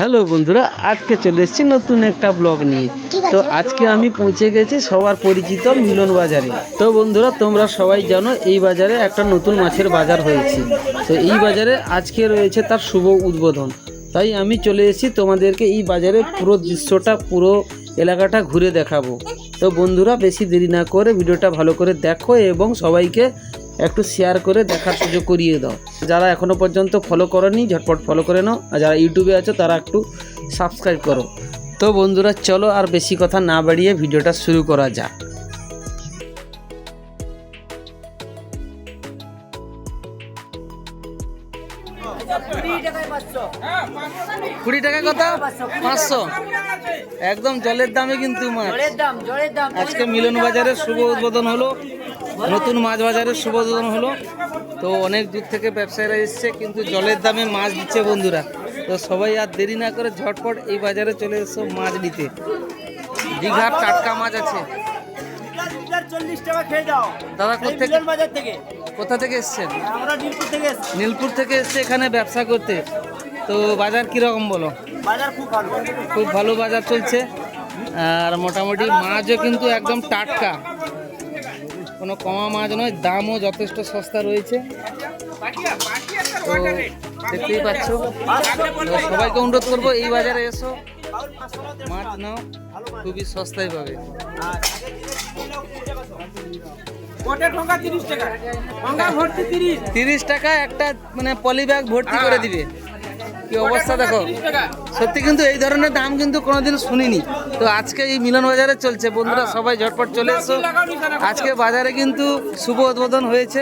Hello বন্ধুরা আজকে চলে এসেছি নতুন একটা ব্লগ নিয়ে। তো আজকে আমি পৌঁছে গেছি সবার পরিচিত মিলন বাজারে। তো বন্ধুরা তোমরা সবাই জানো এই বাজারে একটা নতুন মাছের বাজার হয়েছে। তো এই বাজারে আজকে রয়েছে তার শুভ উদ্বোধন। তাই আমি চলে এসেছি তোমাদেরকে এই বাজারে পুরো দৃশ্যটা পুরো এলাকাটা ঘুরে দেখাবো। তো বন্ধুরা বেশি দেরি না করে ভিডিওটা ভালো করে দেখো এবং সবাইকে একটু শেয়ার করে দেখার সুযোগ করিয়ে দাও। যারা এখনও পর্যন্ত ফলো করেনি, ঝটপট ফলো করে নাও। আর যারা ইউটিউবে আছো, তারা একটু সাবস্ক্রাইব করো। তো বন্ধুরা, চলো আর বেশি কথা না বাড়িয়ে ভিডিওটা শুরু করা যাক। কুড়ি টাকা কত? পাঁচশো। একদম জলের দামে কিন্তু মাছ। আজকে মিলন বাজারের শুভ উদ্বোধন হলো নতুন মাছ বাজারের শুভ উদ্বোধন হলো। তো অনেক দূর থেকে ব্যবসায়ীরা এসছে কিন্তু জলের দামে মাছ দিচ্ছে বন্ধুরা। তো সবাই আর দেরি না করে ঝটপট এই বাজারে চলে এসো মাছ নিতে। দীঘার টাটকা মাছ আছে। দাদা থেকে। কোথা থেকে এসছেন? আমরা নীলপুর থেকে এসেছি। নীলপুর থেকে এসছে এখানে ব্যবসা করতে। তো বাজার কীরকম বলো? বাজার খুব ভালো। খুব ভালো বাজার চলছে। আর মোটামুটি মাছও কিন্তু একদম টাটকা। কোনো কমা মাছ নয় দামও যথেষ্ট সস্তা রয়েছে। তো দেখতেই পাচ্ছ। সবাইকে অনুরোধ করব এই বাজারে এসো। মাছ নাও খুবই সস্তায় পাবে তিরিশ টাকা একটা মানে পলি ব্যাগ ভর্তি করে দিবে কি অবস্থা দেখো সত্যি কিন্তু এই ধরনের দাম কিন্তু কোনোদিন শুনিনি তো আজকে এই মিলন বাজারে চলছে বন্ধুরা সবাই ঝটপট চলে এসো আজকে বাজারে কিন্তু শুভ উদ্বোধন হয়েছে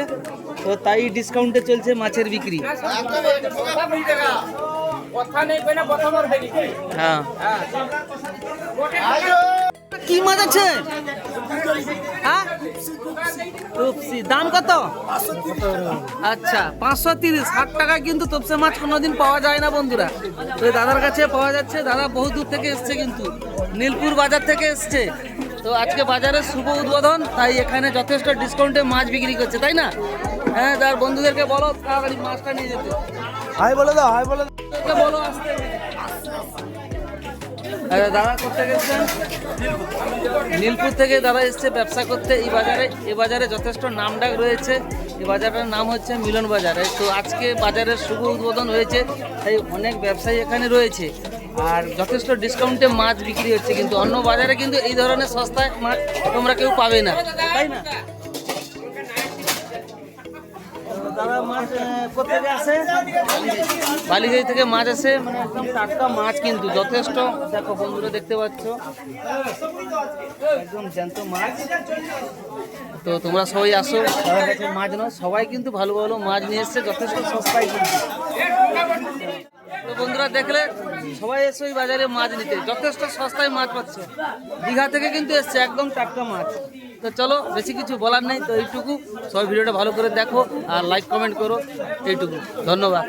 তো তাই ডিসকাউন্টে চলছে মাছের বিক্রি হ্যাঁ। কি মাছ আছে? হ্যাঁ? দাম কত? আচ্ছা পাঁচশো তিরিশ। ষাট টাকা কিন্তু তপসে মাছ কোনোদিন পাওয়া যায় না বন্ধুরা। তো দাদার কাছে পাওয়া যাচ্ছে। দাদা বহু দূর থেকে এসছে কিন্তু। নীলপুর বাজার থেকে এসছে। তো আজকে বাজারের শুভ উদ্বোধন। তাই এখানে যথেষ্ট ডিসকাউন্টে মাছ বিক্রি করছে তাই না? হ্যাঁ তার বন্ধুদেরকে বলো তাড়াতাড়ি মাছটা নিয়ে যেতে। হাই বলে দাও হাই বলে আরে দাদা করতে গেছেন নীলপুর থেকে দাদা এসছে ব্যবসা করতে এই বাজারে এ বাজারে যথেষ্ট নাম ডাক রয়েছে। এই বাজারটার নাম হচ্ছে মিলন বাজারে। তো আজকে বাজারের শুভ উদ্বোধন হয়েছে তাই অনেক ব্যবসায়ী এখানে রয়েছে। আর যথেষ্ট ডিসকাউন্টে মাছ বিক্রি হচ্ছে কিন্তু অন্য বাজারে কিন্তু এই ধরনের সস্তায় মাছ তোমরা কেউ পাবে না। তাই না বালিগাড়ি থেকে মাছ আসে। মানে একদম টাটকা মাছ কিন্তু, যথেষ্ট। দেখো বন্ধুরা, দেখতে পাচ্ছ? একদম জ্যান্ত মাছ। তো তোমরা সবাই আসো মাছ নাও। সবাই কিন্তু ভালো ভালো মাছ নিয়ে এসছে, যথেষ্ট সস্তায় কিন্তু। তো বন্ধুরা, দেখলে সবাই এসো এই বাজারে মাছ নিতে। যথেষ্ট সস্তায় মাছ পাচ্ছে। দীঘা থেকে কিন্তু এসছে একদম টাটকা মাছ। তো চলো, বেশি কিছু বলার নেই, তো এইটুকু। সবাই ভিডিওটা ভালো করে দেখো আর লাইক কমেন্ট করো, এইটুকু। ধন্যবাদ।